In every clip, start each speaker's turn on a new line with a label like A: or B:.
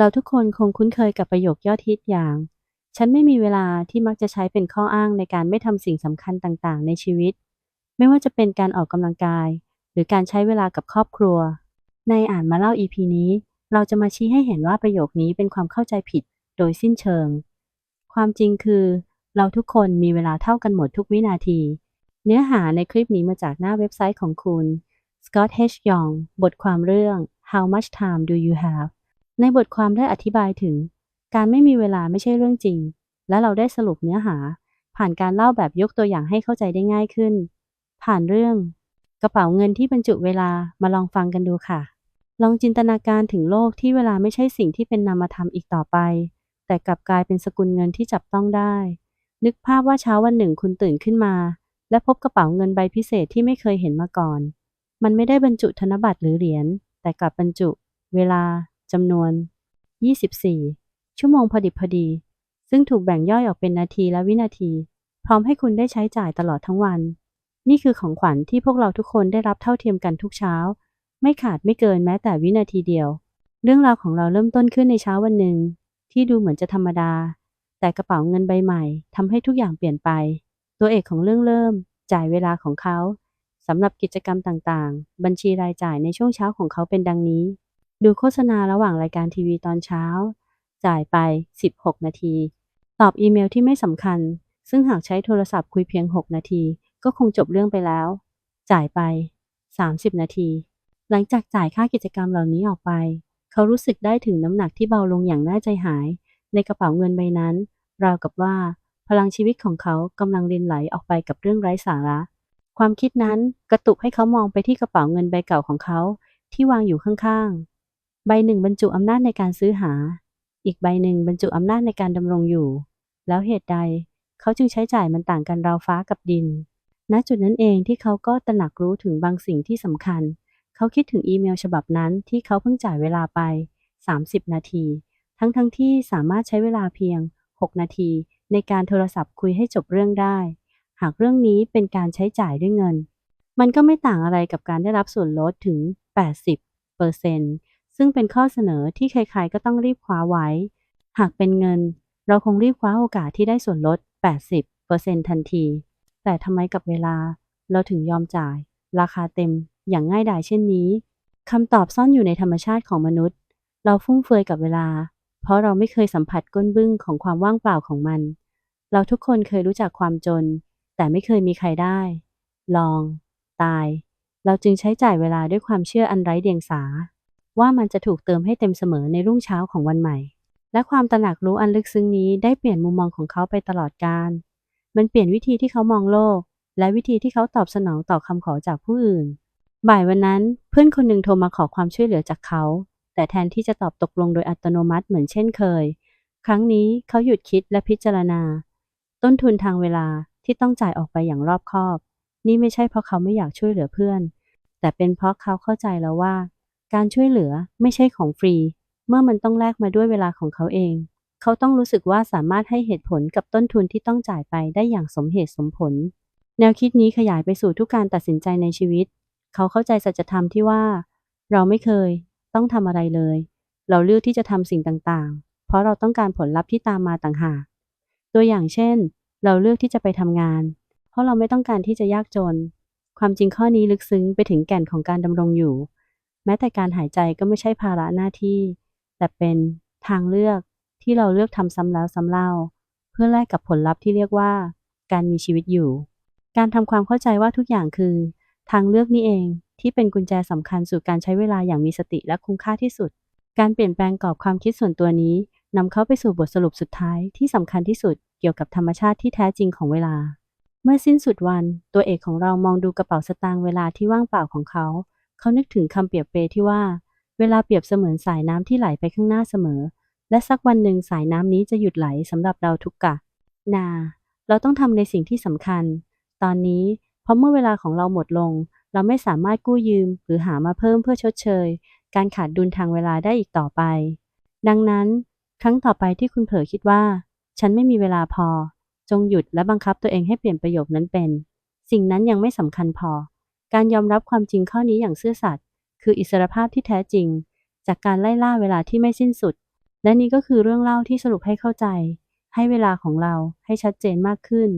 A: เราทุกคนคงคุ้นเคยกับประโยคยอดฮิตอย่าง ฉันไม่มีเวลาที่มักจะใช้เป็นข้ออ้างในการไม่ทำสิ่งสำคัญต่างๆ ในชีวิต ไม่ว่าจะเป็นการออกกำลังกาย หรือการใช้เวลากับครอบครัว ในอ่านมาเล่า EP นี้ เราจะมาชี้ให้เห็นว่าประโยคนี้เป็นความเข้าใจผิดโดยสิ้นเชิง ความจริงคือ เราทุกคนมีเวลาเท่ากันหมดทุกวินาที เนื้อหาในคลิปนี้มาจากหน้าเว็บไซต์ของคุณ Scott H. Young บทความเรื่อง How much time do you have ในบทความได้อธิบายถึง การไม่มีเวลาไม่ใช่เรื่องจริง และเราได้สรุปเนื้อหา ผ่านการเล่าแบบยกตัวอย่างให้เข้าใจได้ง่ายขึ้น ผ่านเรื่อง กระเป๋าเงินที่บรรจุเวลามาลองฟังกันดูค่ะ ลองจินตนาการถึงโลกที่เวลาไม่ใช่สิ่งที่เป็นนามธรรมอีกต่อไป แต่กลับกลายเป็นสกุลเงินที่จับต้องได้ นึกภาพว่าเช้าวันหนึ่งคุณตื่นขึ้นมา และพบกระเป๋าเงินใบพิเศษที่ไม่เคยเห็นมาก่อน มันไม่ได้บรรจุธนบัตรหรือเหรียญแต่กลับบรรจุ เวลา จำนวน 24 ชั่วโมงพอดิบพอดี ซึ่งถูกแบ่งย่อยออกเป็นนาทีและวินาที พร้อมให้คุณได้ใช้จ่ายตลอดทั้งวัน นี่คือของขวัญที่พวกเราทุกคนได้รับเท่าเทียมกันทุกเช้า ไม่ขาดไม่เกินแม้แต่วินาทีเดียว เรื่องราวของเราเริ่มต้นขึ้นในเช้าวันหนึ่ง ที่ดูเหมือนจะธรรมดา แต่กระเป๋าเงินใบใหม่ทำให้ทุกอย่างเปลี่ยนไป ตัวเอกของเรื่องเริ่ม จ่ายเวลาของเขาสำหรับกิจกรรมต่างๆ บัญชีรายจ่ายในช่วงเช้าของเขาเป็นดังนี้ ดูโฆษณาระหว่างรายการทีวีตอนเช้า จ่ายไป 16 นาที ตอบอีเมลที่ไม่สำคัญ ซึ่งหากใช้โทรศัพท์คุยเพียง 6 นาที ก็คงจบเรื่องไปแล้ว จ่ายไป 30 นาที หลังจากจ่ายค่ากิจกรรมเหล่านี้ออกไป เขารู้สึกได้ถึงน้ำหนักที่เบาลงอย่างน่าใจหาย ในกระเป๋าเงินใบนั้น ราวกับว่า พลังชีวิตของเขากำลังรินไหลออกไปกับเรื่องไร้สาระ ความคิดนั้นกระตุกให้เขามองไปที่กระเป๋าเงินใบเก่าของเขาที่วางอยู่ข้างๆ ใบหนึ่งบรรจุอำนาจในการซื้อหา อีกใบหนึ่งบรรจุอำนาจในการดำรงอยู่ แล้วเหตุใดเขาจึงใช้จ่ายมันต่างกันราวฟ้ากับดิน ณ จุดนั้นเองที่เขาก็ตระหนักรู้ถึงบางสิ่งที่สำคัญ เขาคิดถึงอีเมลฉบับนั้นที่เขาเพิ่งจ่ายเวลาไป 30 นาที ทั้งๆทที่สามารถใช้เวลาเพียง 6 นาที ในการโทรศัพท์คุยให้จบเรื่องได้ หากเรื่องนี้เป็นการใช้จ่ายด้วยเงิน มันก็ไม่ต่างอะไรกับการได้รับส่วนลดถึง 80เปอร์เซน ซึ่งเป็นข้อเสนอที่ใครๆก็ต้องรีบคว้าไว้ หากเป็นเงิน เราคงรีบคว้าโอกาสที่ได้ส่วนลด 80เปอร์เซนทันที แต่ทำไมกับเวลา เราถึงยอมจ่าย ราคาเต็มอย่างง่ายดายเช่นนี้คำตอบซ่อนอยู่ในธรรมชาติของมนุษย์ เราฟุ่มเฟือยกับเวลา เพราะเราไม่เคยสัมผัสก้นบึ้งของความว่างเปล่าของมัน เราทุกคนเคยรู้จักความจน แต่ไม่เคยมีใครได้ ลอง ตาย เราจึงใช้จ่ายเวลาด้วยความเชื่ออันไร้เดียงสา ว่ามันจะถูกเติมให้เต็มเสมอในรุ่งเช้าของวันใหม่ และความตระหนักรู้อันลึกซึ้งนี้ได้เปลี่ยนมุมมองของเขาไปตลอดกาลมันเปลี่ยนวิธีที่เขามองโลก และวิธีที่เขาตอบสนองต่อคำขอจากผู้อื่น บ่ายวันนั้นเพื่อนคนหนึ่งโทรมาขอความช่วยเหลือจากเขา แต่แทนที่จะตอบตกลงโดยอัตโนมัติเหมือนเช่นเคย ครั้งนี้เขาหยุดคิดและพิจารณา ต้นทุนทางเวลาที่ต้องจ่ายออกไปอย่างรอบคอบ นี่ไม่ใช่เพราะเขาไม่อยากช่วยเหลือเพื่อน แต่เป็นเพราะเขาเข้าใจแล้วว่า การช่วยเหลือไม่ใช่ของฟรี เมื่อมันต้องแลกมาด้วยเวลาของเขาเอง เขาต้องรู้สึกว่าสามารถให้เหตุผลกับต้นทุนที่ต้องจ่ายไปได้อย่างสมเหตุสมผล แนวคิดนี้ขยายไปสู่ทุกการตัดสินใจในชีวิต เขาเข้าใจสัจธรรมที่ว่า เราไม่เคย ต้องทำอะไรเลย เราเลือกที่จะทำสิ่งต่างๆ เพราะเราต้องการผลลัพธ์ที่ตามมาต่างหาก ตัวอย่างเช่น เราเลือกที่จะไปทำงาน เพราะเราไม่ต้องการที่จะยากจน ความจริงข้อนี้ลึกซึ้งไปถึงแก่นของการดำรงอยู่ ม้แต่การหายใจก็ไม่ใช่ภาระหน้าที่ แต่เป็นทางเลือกที่เราเลือกทำซ้ำแล้วซ้ำเล่า เพื่อแลกกับผลลัพธ์ที่เรียกว่า การมีชีวิตอยู่ การทำความเข้าใจว่าทุกอย่างคือ ทางเลือกนี้เองที่เป็นกุญแจสำคัญสู่การใช้เวลาอย่างมีสติและคุ้มค่าที่สุด การเปลี่ยนแปลงกรอบความคิดส่วนตัวนี้นำเขาไปสู่บทสรุปสุดท้ายที่สำคัญที่สุดเกี่ยวกับธรรมชาติที่แท้จริงของเวลา เมื่อสิ้นสุดวัน ตัวเอกของเรามองดูกระเป๋าสตางค์เวลาที่ว่างเปล่าของเขา เขานึกถึงคำเปรียบเปรยที่ว่า เวลาเปรียบเสมือนสายน้ำที่ไหลไปข้างหน้าเสมอ และสักวันหนึ่งสายน้ำนี้จะหยุดไหลสำหรับเราทุกกะ นา เราต้องทำในสิ่งที่สำคัญ ตอนนี้เพราะเมื่อเวลาของเราหมดลง เราไม่สามารถกู้ยืมหรือหามาเพิ่มเพื่อชดเชย การขาดดุลทางเวลาได้อีกต่อไป ดังนั้น ครั้งต่อไปที่คุณเผลอคิดว่า ฉันไม่มีเวลาพอ จงหยุดและบังคับตัวเองให้เปลี่ยนประโยคนั้นเป็น สิ่งนั้นยังไม่สำคัญพอ การยอมรับความจริงข้อนี้อย่างซื่อสัตย์คืออิสรภาพที่แท้จริง จากการไล่ล่าเวลาที่ไม่สิ้นสุด และนี่ก็คือเรื่องเล่าที่สรุปให้เข้าใจ ให้เวลาของเราให้ชัดเจนมากขึ้น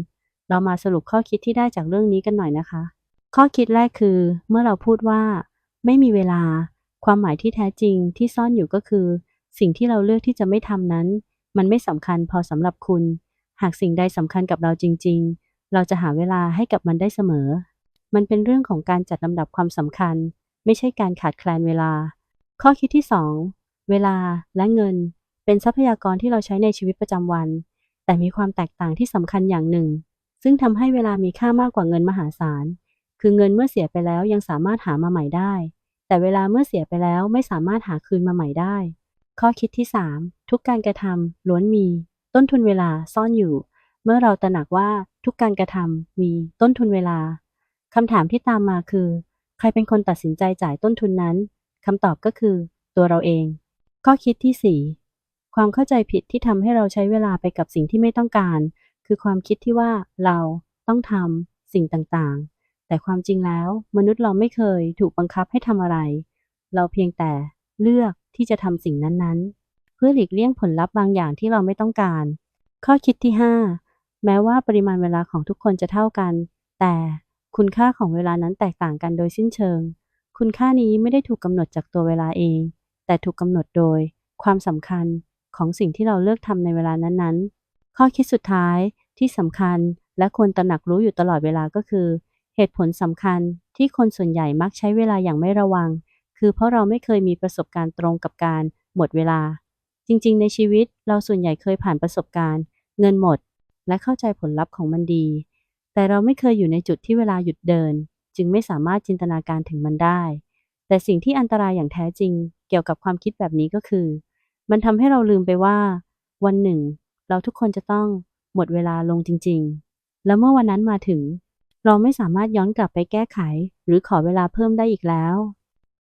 A: เรามาสรุปข้อคิดที่ได้จากเรื่องนี้กันหน่อยนะคะ ข้อคิดแรกคือ เมื่อเราพูดว่า ไม่มีเวลา ความหมายที่แท้จริงที่ซ่อนอยู่ก็คือ สิ่งที่เราเลือกที่จะไม่ทำนั้น มันไม่สำคัญพอสำหรับคุณ หากสิ่งใดสำคัญกับเราจริง ๆ เราจะหาเวลาให้กับมันได้เสมอ มันเป็นเรื่องของการจัดลำดับความสำคัญ ไม่ใช่การขาดแคลนเวลา ข้อคิดที่ 2 เวลาและเงิน เป็นทรัพยากรที่เราใช้ในชีวิตประจำวัน แต่มีความแตกต่างที่สำคัญอย่างหนึ่ง ซึ่งทำให้เวลามีค่ามากกว่าเงินมหาศาล คือเงินเมื่อเสียไปแล้วยังสามารถหามาใหม่ได้ แต่เวลาเมื่อเสียไปแล้วไม่สามารถหาคืนมาใหม่ได้ ข้อคิดที่ 3 ทุกการกระทำล้วนมี ต้นทุนเวลาซ่อนอยู่ เมื่อเราตระหนักว่าทุกการกระทำมีต้นทุนเวลา คำถามที่ตามมาคือ ใครเป็นคนตัดสินใจจ่ายต้นทุนนั้นคำตอบก็คือ ตัวเราเอง ข้อคิดที่ 4 ความเข้าใจผิดที่ทำให้เราใช้เวลาไปกับสิ่งที่ไม่ต้องการ คือความคิดที่ว่าเราต้องทำสิ่งต่างๆ แต่ความจริงแล้ว มนุษย์เราไม่เคยถูกบังคับให้ทำอะไร เราเพียงแต่เลือกที่จะทำสิ่งนั้นๆ เพื่อหลีกเลี่ยงผลลัพธ์บางอย่างที่เราไม่ต้องการ ข้อคิดที่ 5 แม้ว่าปริมาณเวลาของทุกคนจะเท่ากัน แต่ คุณค่าของเวลานั้นแตกต่างกันโดยสิ้นเชิง คุณค่านี้ไม่ได้ถูกกำหนดจากตัวเวลาเอง แต่ถูกกำหนดโดย ความสำคัญของสิ่งที่เราเลือกทำในเวลานั้นๆ ข้อคิดสุดท้ายที่สำคัญและควรตระหนักรู้อยู่ตลอดเวลาก็คือ เหตุผลสำคัญที่คนส่วนใหญ่มักใช้เวลาอย่างไม่ระวัง คือเพราะเราไม่เคยมีประสบการณ์ตรงกับการหมดเวลา จริงๆ ในชีวิตเราส่วนใหญ่เคยผ่านประสบการณ์ เงินหมด และเข้าใจผลลัพธ์ของมันดี แต่เราไม่เคยอยู่ในจุดที่เวลาหยุดเดิน จึงไม่สามารถจินตนาการถึงมันได้ แต่สิ่งที่อันตรายอย่างแท้จริง เกี่ยวกับความคิดแบบนี้ก็คือ มันทำให้เราลืมไปว่า วันหนึ่ง เราทุกคนจะต้องหมดเวลาลงจริง ๆ แล้วเมื่อวันนั้นมาถึง เราไม่สามารถย้อนกลับไปแก้ไข หรือขอเวลาเพิ่มได้อีกแล้ว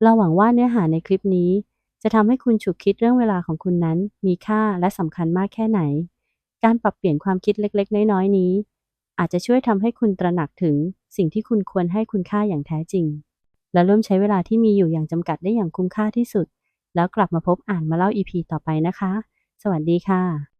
A: เราหวังว่าเนื้อหาในคลิปนี้ จะทำให้คุณฉุกคิดเรื่องเวลาของคุณนั้น มีค่าและสำคัญมากแค่ไหน การปรับเปลี่ยนความคิดเล็ก ๆ น้อยๆนี้ อาจจะช่วยทำให้คุณตระหนักถึงสิ่งที่คุณควรให้คุณค่าอย่างแท้จริง และร่วมใช้เวลาที่มีอยู่อย่างจำกัดได้อย่างคุ้มค่าที่สุด แล้วกลับมาพบอ่านมาเล่าอีพีต่อไปนะคะ สวัสดีค่ะ